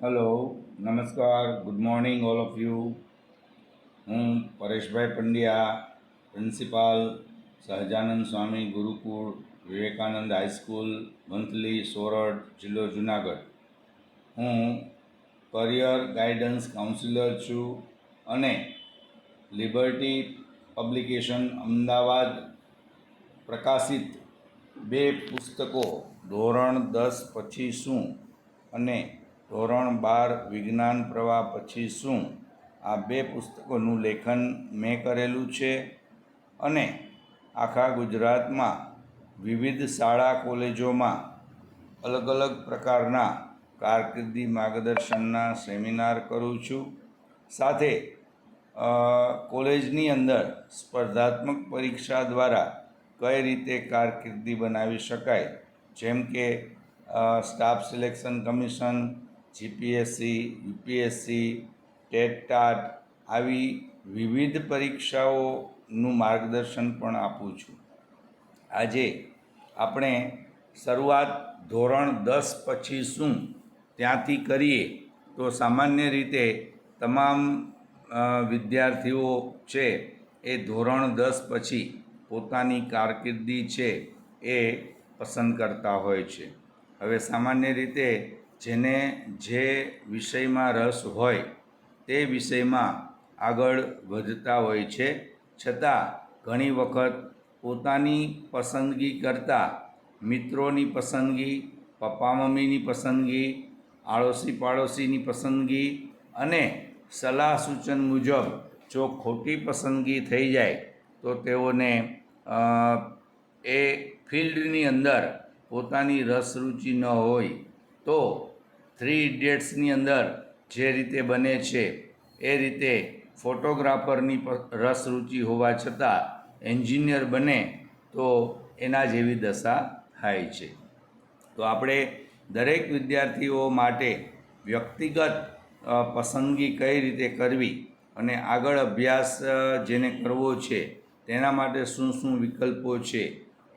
Hello નમસ્કાર good morning all of you હું પરેશભાઈ Pandya principal Sahajanand Swami ગુરુકુળ Vivekananda high school monthly Sorath જિલ્લો જુનાગઢ હું કરિયર ગાઈડન્સ કાઉન્સિલર છું અને લિબર્ટી પબ્લિકેશન અમદાવાદ પ્રકાશિત બે પુસ્તકો ધોરણ દસ પછી શું અને ધોરણ બાર વિજ્ઞાન પ્રવાહ પછી શું? આ બે પુસ્તકોનું લેખન મેં કરેલું છે અને આખા ગુજરાતમાં વિવિધ શાળા કોલેજોમાં અલગ અલગ પ્રકારના કારકિર્દી માર્ગદર્શનના સેમિનાર કરું છું. સાથે કોલેજની અંદર સ્પર્ધાત્મક પરીક્ષા દ્વારા કઈ રીતે કારકિર્દી બનાવી શકાય? જેમ કે staff selection commission GPSC, UPSC TET TAT આવી વિવિધ પરીક્ષાઓનું માર્ગદર્શન પણ આપું છું. આજે આપણે શરૂઆત ધોરણ દસ પછી શું ત્યાંથી કરીએ તો સામાન્ય રીતે તમામ વિદ્યાર્થીઓ છે એ ધોરણ દસ પછી પોતાની કારકિર્દી છે એ પસંદ કરતા હોય છે. હવે સામાન્ય રીતે જેને જે વિષયમાં રસ હોય તે વિષયમાં આગળ વધતા હોય છે. છતાં ઘણી વખત પોતાની પસંદગી કરતાં મિત્રોની પસંદગી, પપ્પા મમ્મીની પસંદગી આડોશી પાડોશીની પસંદગી અને સલાહ સૂચન મુજબ જો ખોટી પસંદગી થઈ જાય તો તેઓને એ ફિલ્ડની અંદર પોતાની રસ રુચિ ન હોય તો થ્રી ઇડિયટ્સની અંદર જે રીતે બને છે, એ રીતે ફોટોગ્રાફરની રસ રુચિ હોવા છતાં એન્જિનિયર બને તો એના જેવી દશા થાય છે. તો આપણે દરેક વિદ્યાર્થીઓ માટે વ્યક્તિગત પસંદગી કઈ રીતે કરવી અને આગળ અભ્યાસ જેને કરવો છે, તેના માટે શું શું વિકલ્પો છે,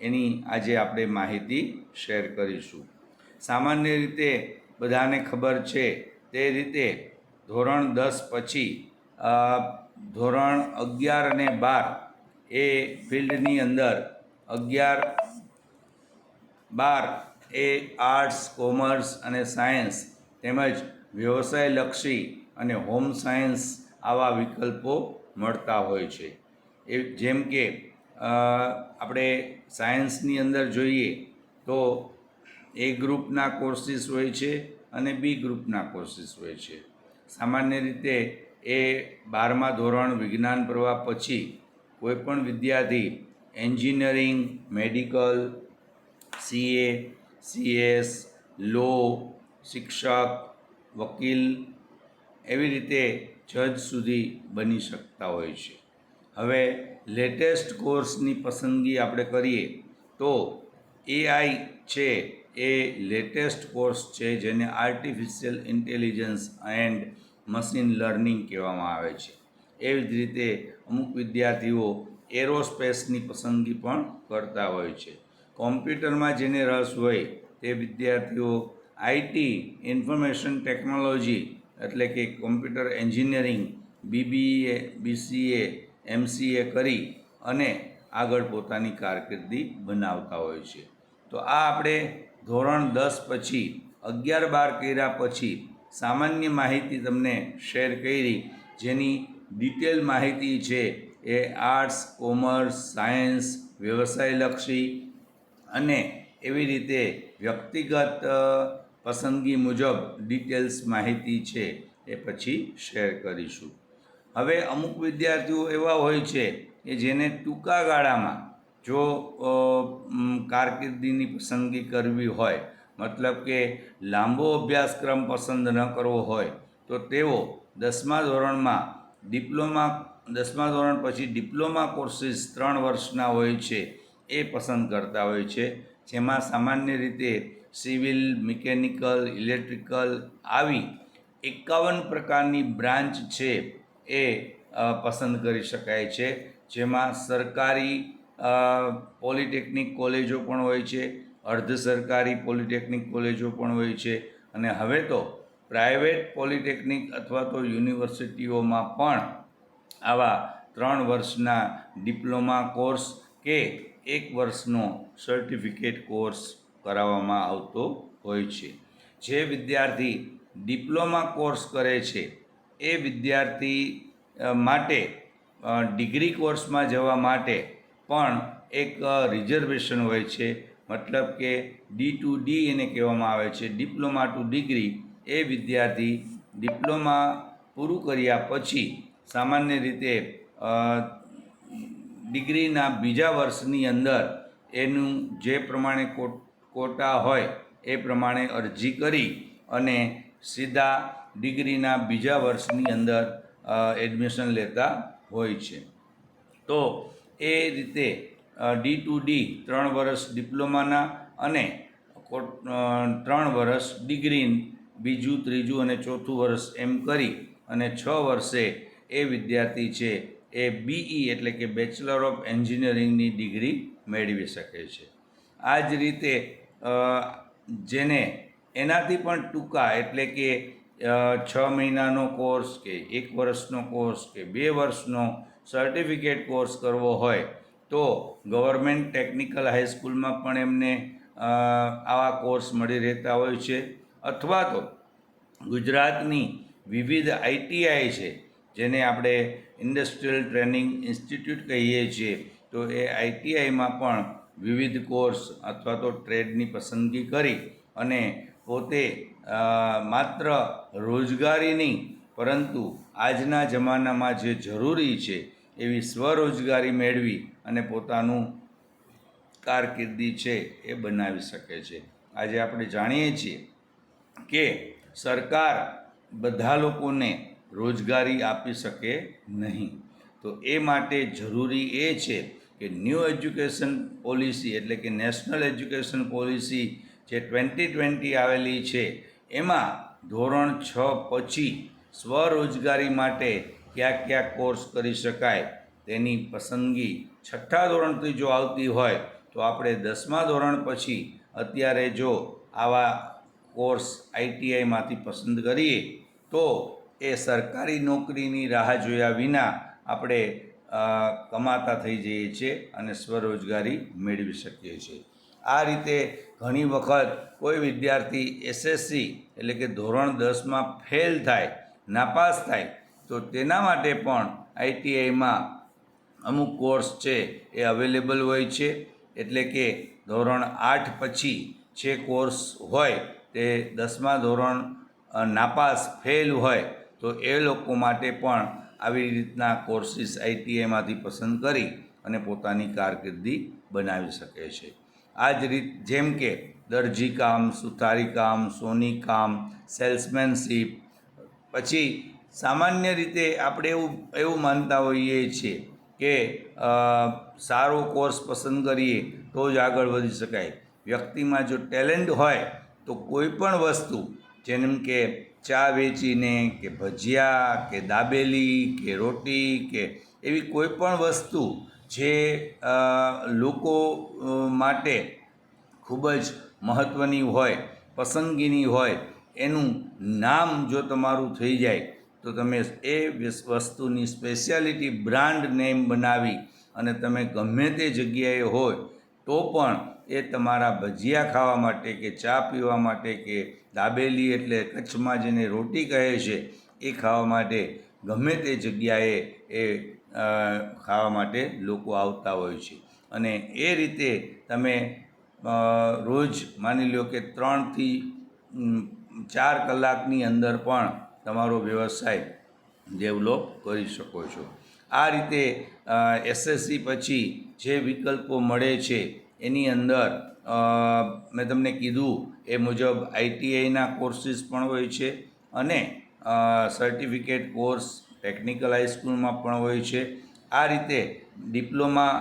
એની આજે આપણે માહિતી શેર કરીશું. સામાન્ય રીતે બધાને ખબર છે. તે રીતે ધોરણ દસ પછી ધોરણ અગિયાર અને બાર એ ફિલ્ડની અંદર અગિયાર, બાર એ આર્ટ્સ, કોમર્સ અને સાયન્સ તેમજ વ્યવસાયલક્ષી અને હોમ સાયન્સ આવા વિકલ્પો મળતા હોય છે. એ જેમ કે આપણે સાયન્સની અંદર જોઈએ તો એ ગ્રુપના કોર્સિસ હોય છે અને બી ગ્રુપના કોર્સિસ હોય છે. સામાન્ય રીતે એ બારમા ધોરણ વિજ્ઞાન પ્રવાહ પછી કોઈપણ વિદ્યાર્થી engineering, medical, CA, CS, law, શિક્ષક, વકીલ એવી રીતે જજ સુધી બની શકતા હોય છે. હવે લેટેસ્ટ કોર્સની પસંદગી આપણે કરીએ તો એઆઈ છે એ લેટેસ્ટ કોર્સ છે જેને artificial intelligence and machine learning કહેવામાં આવે છે. એવી જ રીતે અમુક વિદ્યાર્થીઓ એરોસ્પેસની પસંદગી પણ કરતા હોય છે. કોમ્પ્યુટરમાં જેને રસ હોય તે વિદ્યાર્થીઓ આઈટી ઇન્ફોર્મેશન ટેકનોલોજી એટલે કે computer engineering BBA BCA MCA કરી અને આગળ પોતાની કારકિર્દી બનાવતા હોય છે. તો આ આપણે ધોરણ દસ પછી, અગિયાર બાર કર્યા પછી સામાન્ય માહિતી તમને શેર કરી. જેની ડિટેલ માહિતી છે એ આર્ટ્સ, કોમર્સ, સાયન્સ, વ્યવસાયલક્ષી અને એવી રીતે વ્યક્તિગત પસંદગી મુજબ ડિટેલ્સ માહિતી છે એ પછી શેર કરીશું. હવે અમુક વિદ્યાર્થીઓ એવા હોય છે કે જેને ટૂંકા ગાળામાં જો કારકિર્દીની પસંદગી કરવી હોય, મતલબ કે લાંબો અભ્યાસક્રમ પસંદ ન કરવો હોય, તો તેઓ દસમા ધોરણમાં ડિપ્લોમા, દસમા ધોરણ પછી ડિપ્લોમા કોર્સીસ ત્રણ વર્ષના હોય છે, એ પસંદ કરતા હોય છે. જેમાં સામાન્ય રીતે સિવિલ, મિકેનિકલ, ઇલેક્ટ્રિકલ આવી એકાવન પ્રકારની બ્રાન્ચ છે એ પસંદ કરી શકાય છે. જેમાં સરકારી પોલિટેકનિક કોલેજો પણ હોય છે, અર્ધ સરકારી પોલિટેકનિક કોલેજો પણ હોય છે અને હવે તો પ્રાઇવેટ પોલિટેકનિક અથવા તો યુનિવર્સિટીઓમાં પણ આવા ત્રણ વર્ષના ડિપ્લોમા કોર્સ કે એક વર્ષનો સર્ટિફિકેટ કોર્સ કરાવવામાં આવતો હોય છે. જે વિદ્યાર્થી ડિપ્લોમા કોર્સ કરે છે, એ વિદ્યાર્થી માટે ડિગ્રી કોર્સમાં જવા માટે પણ એક રિઝર્વેશન હોય છે. મતલબ કે ડી ટુ ડી એને કહેવામાં આવે છે. ડિપ્લોમા ટુ ડિગ્રી એ વિદ્યાર્થી ડિપ્લોમા પૂરું કર્યા પછી સામાન્ય રીતે ડિગ્રીના બીજા વર્ષની અંદર એનું જે પ્રમાણે કોટ હોય એ પ્રમાણે અરજી કરી અને સીધા ડિગ્રીના બીજા વર્ષની અંદર એડમિશન લેતા હોય છે. તો એ રીતે ડી ટુ ડી ત્રણ વર્ષ ડિપ્લોમાના અને ત્રણ વર્ષ ડિગ્રી બીજું, ત્રીજું અને ચોથું વર્ષ એમ કરી અને છ વર્ષે એ વિદ્યાર્થી છે એ બીઈ એટલે કે બેચલર ઓફ એન્જિનિયરિંગની ડિગ્રી મેળવી શકે છે. આ જ રીતે જેને એનાથી પણ ટૂંકા એટલે કે છ મહિનાનો કોર્સ કે એક વર્ષનો કોર્સ કે બે વર્ષનો સર્ટિફિકેટ કોર્સ કરવો હોય, તો ગવર્મેન્ટ ટેકનિકલ હાઈસ્કૂલમાં પણ એમને આવા કોર્સ મળી રહેતા હોય છે. અથવા તો ગુજરાતની વિવિધ આઈટીઆઈ છે, જેને આપણે ઇન્ડસ્ટ્રીયલ ટ્રેનિંગ ઇન્સ્ટિટ્યૂટ કહીએ છીએ, તો એ આઈટીઆઈમાં પણ વિવિધ કોર્સ અથવા તો ટ્રેડની પસંદગી કરી અને પોતે માત્ર રોજગારી નહીં પરંતુ આજના જમાનામાં જે જરૂરી છે એવી સ્વરોજગારી મેળવી અને પોતાનું કારકિર્દી છે એ બનાવી શકે છે. આજે આપણે જાણીએ છીએ કે સરકાર બધા લોકોને રોજગારી આપી શકે નહીં. તો એ માટે જરૂરી એ છે કે ન્યૂ એજ્યુકેશન પોલિસી એટલે કે નેશનલ એજ્યુકેશન પોલિસી જે ટ્વેન્ટી ટ્વેન્ટી આવેલી છે, એમાં ધોરણ છ પછી સ્વરોજગારી માટે કયા કયા કોર્સ કરી શકાય. તેની પસંદગી છઠ્ઠા ધોરણથી જો આવતી હોય, તો આપણે દસમા ધોરણ પછી અત્યારે જો આવા કોર્સ આઈટીઆઈમાંથી પસંદ કરીએ, તો એ સરકારી નોકરીની રાહ જોયા વિના આપણે કમાતા થઈ જઈએ છીએ અને સ્વરોજગારી મેળવી શકીએ છીએ. આ રીતે ઘણી વખત કોઈ વિદ્યાર્થી એસએસસી એટલે કે ધોરણ દસમાં ફેલ થાય નાપાસ થાય. તો તેના માટે પણ આઈટીઆઈમાં અમુક કોર્સ છે, એ અવેલેબલ હોય છે. એટલે કે ધોરણ આઠ પછી જે કોર્સ હોય, તે દસમા ધોરણ નાપાસ ફેલ હોય, તો એ લોકો માટે પણ આવી રીતના કોર્સિસ આઈટીઆઈમાંથી પસંદ કરી અને પોતાની કારકિર્દી બનાવી શકે છે. આ જ રીત, જેમ કે દરજી કામ, સુથારી કામ, સોની કામ, સેલ્સમેનશીપ પછી સામાન્ય રીતે આપણે એવું એવું માનતા હોઈએ છીએ કે સારો કોર્સ પસંદ કરીએ તો જ આગળ વધી શકાય. વ્યક્તિમાં જો ટેલેન્ટ હોય તો કોઈ પણ વસ્તુ, જેમ કે ચા વેચીને કે ભજીયા કે દાબેલી કે રોટી કે એવી કોઈ પણ વસ્તુ જે લોકો માટે ખૂબ જ મહત્ત્વની હોય, પસંદગીની હોય, એનું નામ જો તમારું થઈ જાય, તો તમે એ વસ્તુની સ્પેશિયાલિટી બ્રાન્ડ નેમ બનાવી અને તમે ગમે તે જગ્યાએ હોય, તો પણ એ તમારા ભજીયા ખાવા માટે કે ચા પીવા માટે કે દાબેલી એટલે કચ્છમાં જેને રોટી કહે છે, એ ખાવા માટે ગમે તે જગ્યાએ એ ખાવા માટે લોકો આવતા હોય છે. અને એ રીતે તમે રોજ માની લો કે ત્રણથી ચાર કલાકની અંદર પણ તમારો વ્યવસાય ડેવલપ કરી શકો છો. આ રીતે એસએસસી પછી જે વિકલ્પો મળે છે, એની અંદર મેં તમને કીધું, એ મુજબ આઈટીઆઈના કોર્સીસ પણ હોય છે અને સર્ટિફિકેટ કોર્સ ટેકનિકલ હાઈસ્કૂલમાં પણ હોય છે. આ રીતે ડિપ્લોમા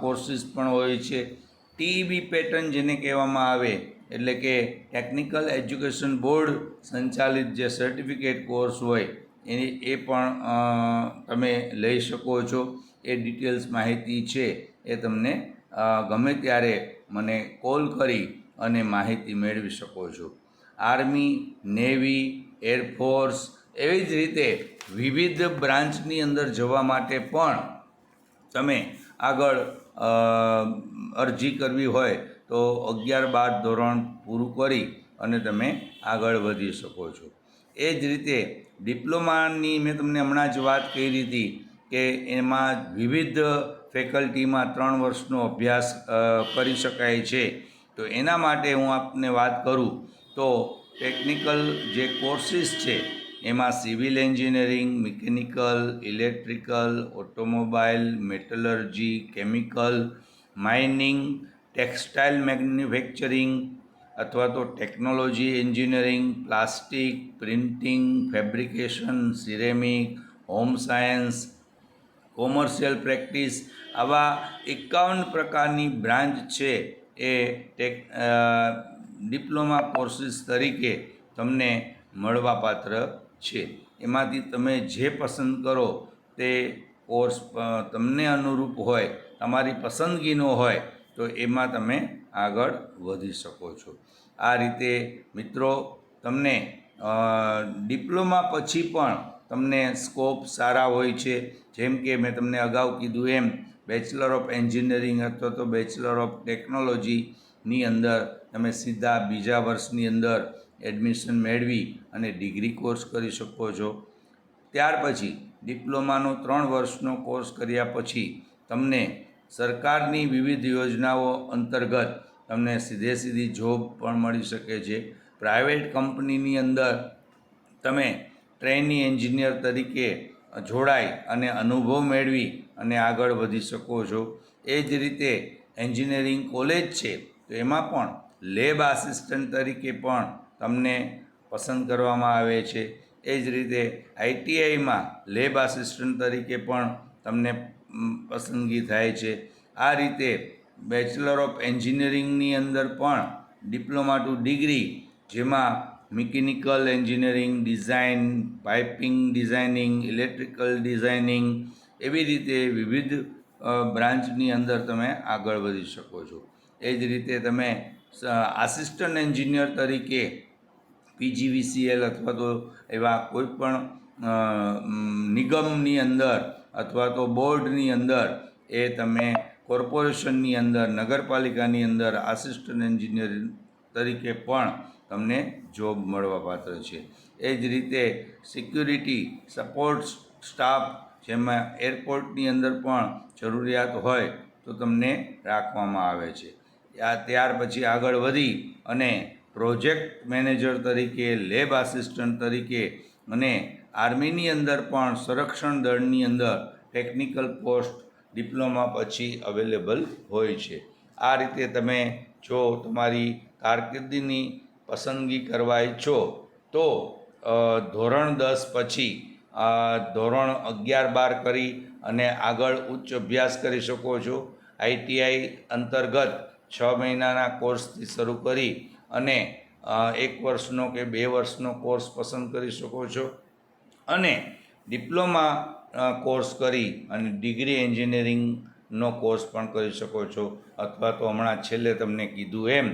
કોર્સીસ પણ હોય છે. ટીઈબી પેટર્ન જેને કહેવામાં આવે એટલે કે ટેકનિકલ એજ્યુકેશન બોર્ડ સંચાલિત જે સર્ટિફિકેટ કોર્સ હોય, એની, એ પણ તમે લઈ શકો છો. એ ડિટેલ્સ માહિતી છે, એ તમને ગમે ત્યારે મને કોલ કરી અને માહિતી મેળવી શકો છો. આર્મી નેવી એરફોર્સ એવી જ રીતે વિવિધ બ્રાન્ચની અંદર જવા માટે પણ તમે આગળ અરજી કરવી હોય તો અગિયાર બાર ધોરણ પૂરું કરી અને તમે આગળ વધી શકો છો. એ જ રીતે ડિપ્લોમાની મેં તમને હમણાં જ વાત કરી હતી કે એમાં વિવિધ ફેકલ્ટીમાં ત્રણ વર્ષનો અભ્યાસ કરી શકાય છે. તો એના માટે હું આપને વાત કરું તો ટેકનિકલ જે કોર્સીસ છે એમાં civil engineering, mechanical, electrical, automobile, metallurgy, chemical, mining textile manufacturing અથવા તો technology engineering, plastic, printing, fabrication, ceramic, home science, commercial practice આવા એકાવન પ્રકારની બ્રાન્ચ છે એ ટેક ડિપ્લોમા કોર્સીસ તરીકે તમને મળવાપાત્ર છે. એમાંથી તમે જે પસંદ કરો તે કોર્સ તમને અનુરૂપ હોય, તમારી પસંદગીનો હોય તો એમાં તમે આગળ વધી શકો છો. આ રીતે મિત્રો તમને ડિપ્લોમા પછી પણ તમને સ્કોપ સારા હોય છે. જેમ કે મેં તમને અગાઉ કીધું એમ બેચલર ઓફ એન્જિનિયરિંગ અથવા તો બેચલર ઓફ ટેકનોલોજીની અંદર તમે સીધા બીજા વર્ષની અંદર એડમિશન મેળવી અને ડિગ્રી કોર્સ કરી શકો છો. ત્યાર પછી ડિપ્લોમાનો ત્રણ વર્ષનો કોર્સ કર્યા પછી તમને સરકારની વિવિધ યોજનાઓ અંતર્ગત તમને સીધે સીધી જોબ પણ મળી શકે છે. પ્રાઇવેટ કંપનીની અંદર તમે ટ્રેની એન્જિનિયર તરીકે જોડાઈ અને અનુભવ મેળવી અને આગળ વધી શકો છો. એ જ રીતે એન્જિનિયરિંગ કોલેજ છે, તો એમાં પણ લેબ આસિસ્ટન્ટ તરીકે પણ તમને પસંદ કરવામાં આવે છે. એ જ રીતે આઈટીઆઈમાં લેબ આસિસ્ટન્ટ તરીકે પણ તમને પસંદગી થાય છે. આ રીતે બેચલર ઓફ એન્જિનિયરિંગની અંદર પણ ડિપ્લોમા ટુ ડિગ્રી જેમાં mechanical engineering design piping designing electrical designing એવી રીતે વિવિધ બ્રાન્ચની અંદર તમે આગળ વધી શકો છો. એ જ રીતે તમે આસિસ્ટન્ટ એન્જિનિયર તરીકે પીજીવીસીએલ અથવા તો એવા કોઈ પણ નિગમની અંદર અથવા તો બોર્ડની અંદર એ તમે કોર્પોરેશનની અંદર, નગરપાલિકાની અંદર, આસિસ્ટન્ટ એન્જિનિયર તરીકે પણ તમને જોબ મળવાપાત્ર છે. એ જ રીતે સિક્યુરિટી સપોર્ટ સ્ટાફ જેમાં એરપોર્ટની અંદર પણ જરૂરિયાત હોય તો તમને રાખવામાં આવે છે. આ ત્યાર પછી આગળ વધી અને પ્રોજેક્ટ મેનેજર તરીકે, લેબ આસિસ્ટન્ટ તરીકે અને આર્મીની અંદર પણ સંરક્ષણ દળની અંદર ટેકનિકલ પોસ્ટ ડિપ્લોમા પછી અવેલેબલ હોય છે. આ રીતે તમે જો તમારી કારકિર્દીની પસંદગી કરવા ઈચ્છો, તો ધોરણ દસ પછી ધોરણ અગિયાર બાર કરી અને આગળ ઉચ્ચ અભ્યાસ કરી શકો છો. આઈટીઆઈ અંતર્ગત છ મહિનાના કોર્સથી શરૂ કરી અને એક વર્ષનો કે બે વર્ષનો કોર્સ પસંદ કરી શકો છો. અને ડિપ્લોમા કોર્સ કરી અને ડિગ્રી એન્જિનિયરિંગનો કોર્સ પણ કરી શકો છો. અથવા તો હમણાં છેલ્લે તમને કીધું એમ,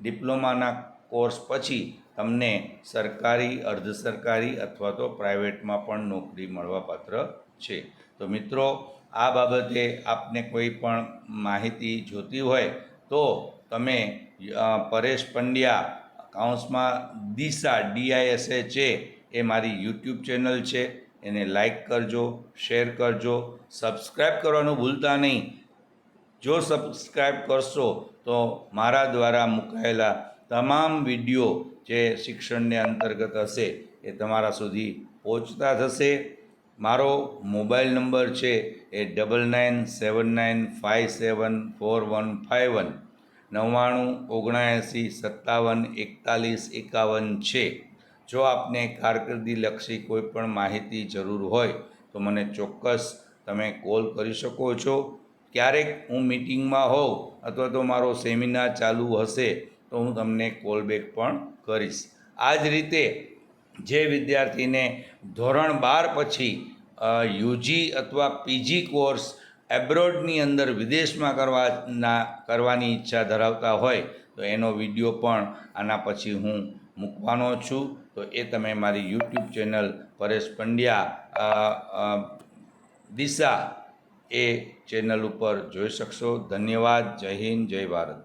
ડિપ્લોમાના કોર્સ પછી તમને સરકારી અર્ધ સરકારી અથવા તો પ્રાઇવેટમાં પણ નોકરી મળવાપાત્ર છે. તો મિત્રો, આ બાબતે આપને કોઈ પણ માહિતી જોતી હોય તો તમે પરેશ પંડ્યા કાઉન્સમાં દિશા ડીઆઈએસએ છે એ મારી યુટ્યુબ ચેનલ છે. એને લાઈક કરજો શેર કરજો સબસ્ક્રાઈબ કરવાનું ભૂલતા નહીં. જો સબસ્ક્રાઈબ કરશો તો મારા દ્વારા મુકાયેલા તમામ વીડિયો જે શિક્ષણને અંતર્ગત હશે એ તમારા સુધી પહોંચતા થશે. મારો મોબાઈલ નંબર છે એ double nine seven nine five seven four one five one નવ્વાણું, ઓગણએંસી, સત્તાવન, એકતાલીસ, એકાવન છે. જો આપને કારકિર્દીલક્ષી કોઈ પણ માહિતી જરૂર હોય, તો મને ચોક્કસ તમે કોલ કરી શકો છો. ક્યારેક હું મિટિંગમાં હોઉં અથવા તો મારો સેમિનાર ચાલુ હશે, તો હું તમને કોલ બેક પણ કરીશ. આ જ રીતે જે વિદ્યાર્થીને ધોરણ બાર પછી યુજી અથવા પીજી કોર્સ એબ્રોડની અંદર વિદેશમાં કરવાના કરવાની ઈચ્છા ધરાવતા હોય, તો એનો વીડિયો પણ આના પછી હું મૂકવાનો છું, તો એ તમે મારી યુટ્યુબ ચેનલ પરેશ પંડ્યા દિશા એ ચેનલ ઉપર જોઈ શકશો. ધન્યવાદ. જય હિન્દ, જય ભારત.